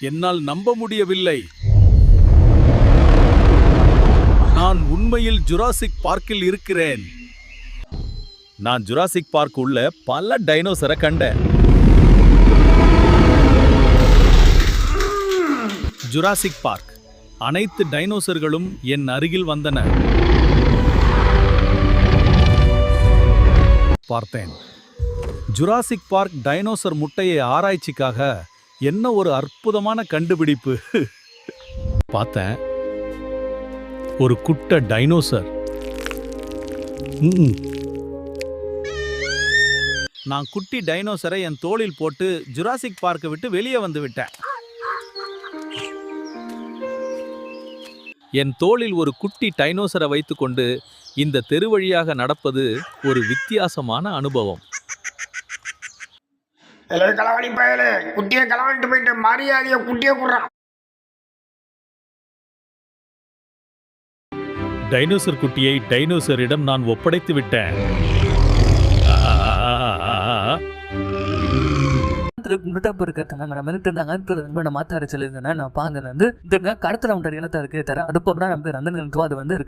என்னால் நம்ப முடியவில்லை. நான் உண்மையில் ஜுராசிக் பார்க்கில் இருக்கிறேன். நான் ஜுராசிக் பார்க் உள்ள பல டைனோசரை கண்டேன். ஜுராசிக் பார்க் அனைத்து டைனோசர்களும் என் அருகில் வந்தன. பார்த்தேன். ஜுராசிக் பார்க் டைனோசர் முட்டையை ஆராய்ச்சிக்காக என்ன ஒரு அற்புதமான கண்டுபிடிப்பு? பார்த்தேன். ஒரு குட்ட டைனோசர். நான் குட்டி டைனோசரை என் தோளில் போட்டு ஜுராசிக் பார்க்கை விட்டு வெளியே வந்து விட்டேன். என் தோளில் ஒரு குட்டி டைனோசரை வைத்துக்கொண்டு இந்த தெரு வழியாக நடப்பது ஒரு வித்தியாசமான அனுபவம். இல்லை களவாணி பயலே. குட்டியை களவாணிட்டு போயிட்டு மரியாதையை குட்டியை குடுறான் டைனோசர் குட்டியை டைனோசரிடம் நான் ஒப்படைத்து விட்டேன். முன்னட்டப்பு இருக்கிறதுங்க நம்ம இருந்தாங்க இப்போ மாத்தாரு சொல்லியிருந்தேன் நான் வந்து இந்த கடத்துல அவங்க இனத்தை இருக்கு தர அது போக நம்ம வந்து அது வந்து இருக்கிற